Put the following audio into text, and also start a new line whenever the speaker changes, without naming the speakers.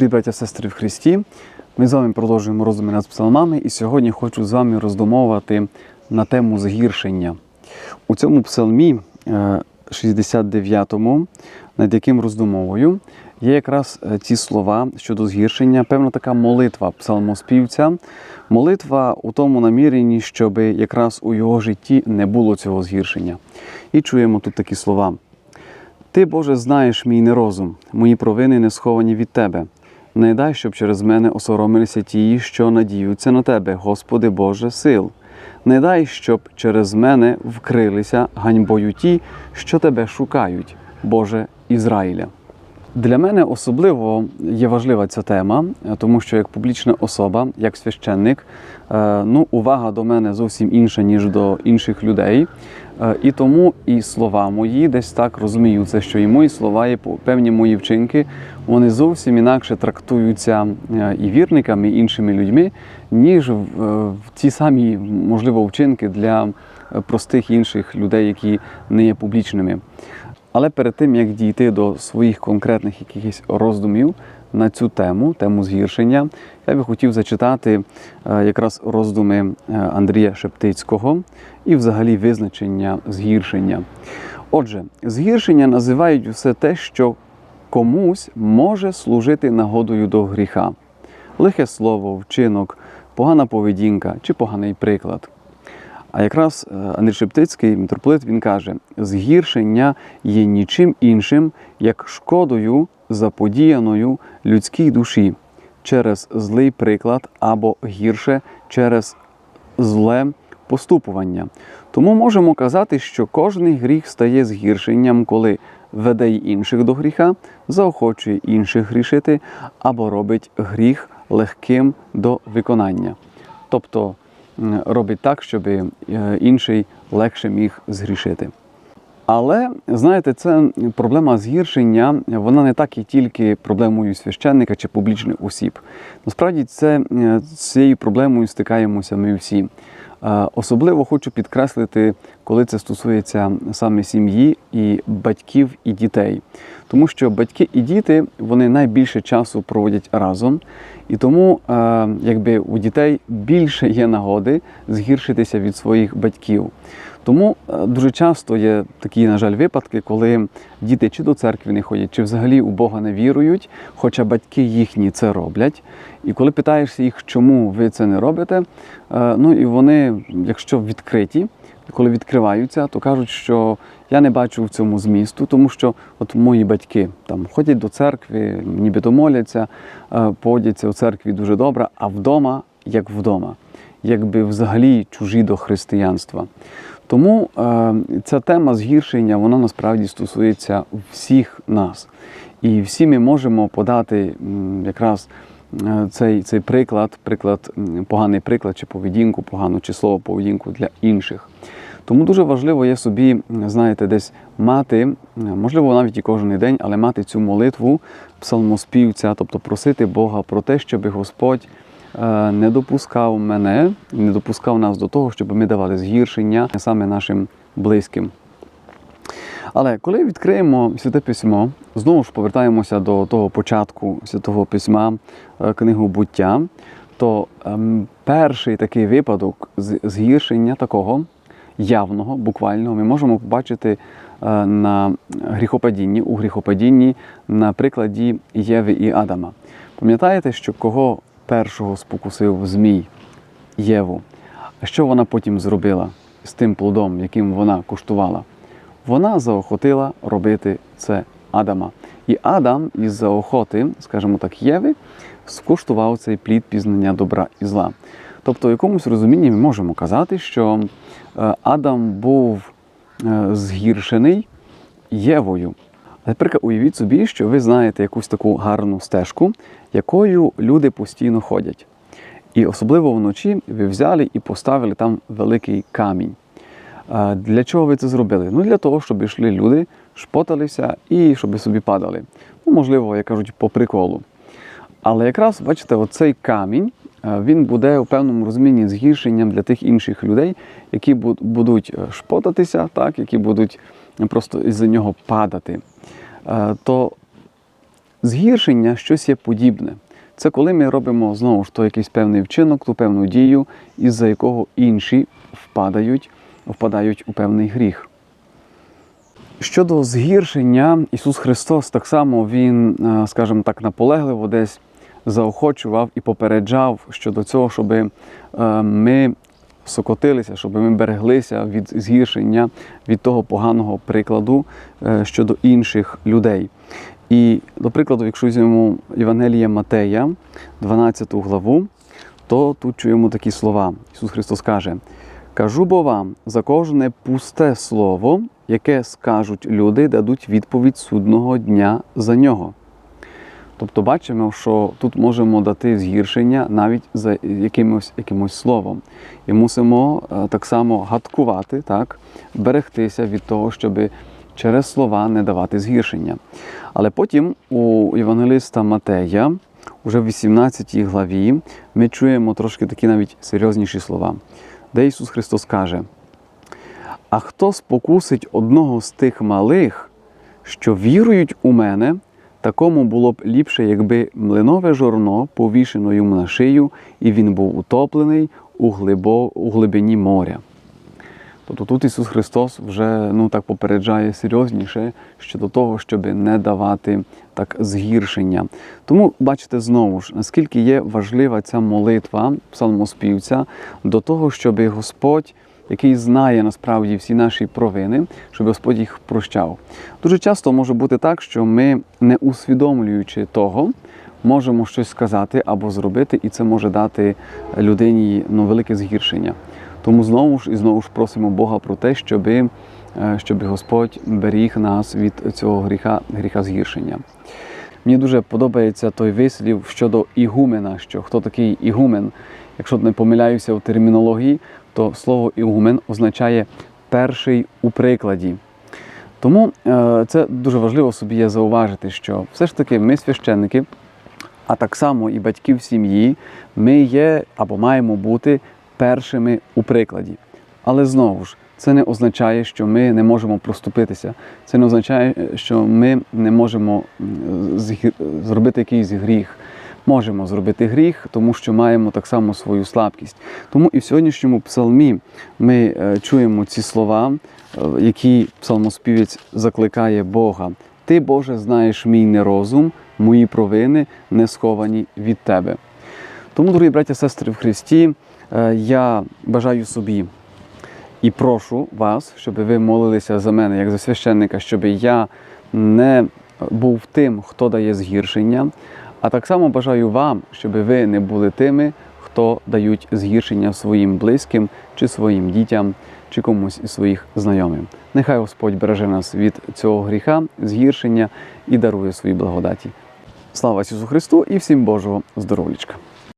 Дорогі браття, сестри в Христі, ми з вами продовжуємо роздуми над псалмами, і сьогодні хочу з вами роздумовувати на тему згіршення. У цьому псалмі е, 69-му, над яким роздумовую, є якраз е, ці слова щодо згіршення, певна така молитва псалмоспівця. Молитва у тому наміренні, щоб якраз у його житті не було цього згіршення. І чуємо тут такі слова. Ти, Боже, знаєш мій нерозум, мої провини не сховані від Тебе. Не дай, щоб через мене осоромилися ті, що надіються на Тебе, Господи Боже сил. Не дай, щоб через мене вкрилися ганьбою ті, що Тебе шукають, Боже Ізраїля. Для мене особливо є важлива ця тема, е, тому що як публічна особа, як священник, е, ну, увага до мене зовсім інша, ніж до інших людей. Е, І тому і слова мої десь так розуміються, що і мої слова, і певні мої вчинки, вони зовсім інакше трактуються і вірниками, і іншими людьми, ніж в ті самі, можливо, вчинки для простих інших людей, які не є публічними. Але перед тим як дійти до своїх конкретних якихось роздумів на цю тему, тему згіршення, я би хотів зачитати е, якраз роздуми е, Андрія Шептицького і взагалі визначення згіршення. Отже, згіршення називають все те, що комусь може служити нагодою до гріха. Лихе слово, вчинок, погана поведінка чи поганий приклад. А якраз е, Андрій Шептицький, митрополит, він каже: згіршення є нічим іншим, як шкодою заподіяною людській душі через злий приклад або гірше через зле поступування. Тому можемо казати, що кожний гріх стає згіршенням, коли веде інших до гріха, заохочує інших грішити або робить гріх легким до виконання. Тобто робить так, щоб е, інший легше міг згрішити. Але знаєте, це проблема згіршення, вона не так і тільки проблемою священника чи публічних осіб. Насправді, це е, цією проблемою стикаємося ми всі. Е, Особливо хочу підкреслити, коли це стосується саме сім'ї і батьків і дітей. Тому що батьки і діти вони найбільше часу проводять разом, і тому е, якби у дітей більше є нагоди згіршитися від своїх батьків. Тому е, дуже часто є такі, на жаль, випадки, коли діти чи до церкви не ходять, чи взагалі у Бога не вірують, хоча батьки їхні це роблять. І коли питаєшся їх, чому ви це не робите, е, ну і вони, якщо відкриті, коли відкриваються, то кажуть, що я не бачу в цьому змісту, тому що от мої батьки там ходять до церкви, нібито моляться, е, поводяться у церкві дуже добре, а вдома як вдома, якби взагалі чужі до християнства. Тому е, ця тема згіршення вона насправді стосується всіх нас. І всі ми можемо подати якраз е, цей, цей приклад, приклад, поганий приклад чи поведінку, погану чи слово поведінку для інших. Тому дуже важливо є собі, знаєте, десь мати, можливо, навіть і кожен день, але мати цю молитву псалмоспівця, тобто просити Бога про те, щоб Господь е, не допускав мене, не допускав нас до того, щоб ми давали згіршення саме нашим близьким. Але коли відкриємо святе письмо, знову ж повертаємося до того початку святого письма, е, книгу буття, то ем, перший такий випадок згіршення такого явного, буквального, ми можемо побачити е, на гріхопадінні, у гріхопадінні на прикладі Єви і Адама. Пам'ятаєте, що кого першого спокусив Змій Єву? А що вона потім зробила з тим плодом, яким вона куштувала? Вона заохотила робити це Адама. І Адам із заохоти, скажімо так, Єви, скуштував цей плід пізнання добра і зла. Тобто, в якомусь розумінні ми можемо казати, що е, Адам був е, згіршений Євою. Тепер уявіть собі, що ви знаєте якусь таку гарну стежку, якою люди постійно ходять. І особливо вночі ви взяли і поставили там великий камінь. Для чого ви це зробили? Ну для того, щоб йшли люди, шпоталися і щоб собі падали. Ну, можливо, як кажуть, по приколу. Але якраз, бачите, оцей камінь він буде у певному розумінні згіршенням для тих інших людей, які будуть е, шпотатися, так, які будуть просто із-за нього падати. Е, То Згіршення щось є подібне. Це коли ми робимо знову ж то якийсь певний вчинок, ту певну дію, із-за якого інші впадають, впадають у певний гріх. Щодо згіршення, Ісус Христос так само Він, е, скажімо так, наполегливо десь заохочував і попереджав щодо цього, щоб е, ми сокотилися, щоб ми береглися від згіршення, від того поганого прикладу е, щодо інших людей. І, до прикладу, якщо візьмемо Євангелія Матея, 12 главу, то тут чуємо такі слова. Ісус Христос каже: Кажу бо вам, за кожне пусте слово, яке скажуть люди, дадуть відповідь судного дня за нього. Тобто бачимо, що тут можемо дати згіршення навіть за якимось, якимось словом. І мусимо е, так само гадкувати, так, берегтися від того, щоб через слова не давати згіршення. Але потім у Євангелиста Матея, уже в 18 главі, ми чуємо трошки такі навіть серйозніші слова, де Ісус Христос каже: А хто спокусить одного з тих малих, що вірують у мене, такому було б ліпше, якби млинове жорно повішено йому на шию, і він був утоплений у, глибо, у глибині моря. Тобто тут Ісус Христос вже ну, так попереджає серйозніше щодо того, щоб не давати так згіршення. Тому бачите знову ж, наскільки є важлива ця молитва псалмоспівця до того, щоб Господь, який знає насправді всі наші провини, щоб Господь їх прощав. Дуже часто може бути так, що ми, не усвідомлюючи того, можемо щось сказати або зробити, і це може дати людині ну, велике згіршення. Тому знову ж і знову ж просимо Бога про те, щоб, щоб Господь беріг нас від цього гріха, гріха згіршення. Мені дуже подобається той вислів щодо ігумена, що хто такий ігумен. Якщо не помиляюся в термінології, то слово ігумен означає перший у прикладі. Тому е, це дуже важливо собі є зауважити, що все ж таки ми священники, а так само і батьки в сім'ї, ми є або маємо бути першими у прикладі. Але знову ж, це не означає, що ми не можемо проступитися. Це не означає, що ми не можемо зробити якийсь гріх. Можемо зробити гріх, тому що маємо так само свою слабкість. Тому і в сьогоднішньому псалмі ми чуємо ці слова, які псалмоспівець закликає Бога. Ти, Боже, знаєш мій нерозум, мої провини не сховані від Тебе. Тому, дорогі браття сестри в Христі, я бажаю собі і прошу вас, щоб ви молилися за мене, як за священника, щоб я не був тим, хто дає згіршення. А так само бажаю вам, щоб ви не були тими, хто дають згіршення своїм близьким, чи своїм дітям, чи комусь із своїх знайомим. Нехай Господь береже нас від цього гріха, згіршення і дарує свої благодаті. Слава Ісусу Христу і всім Божого здоров'ячка!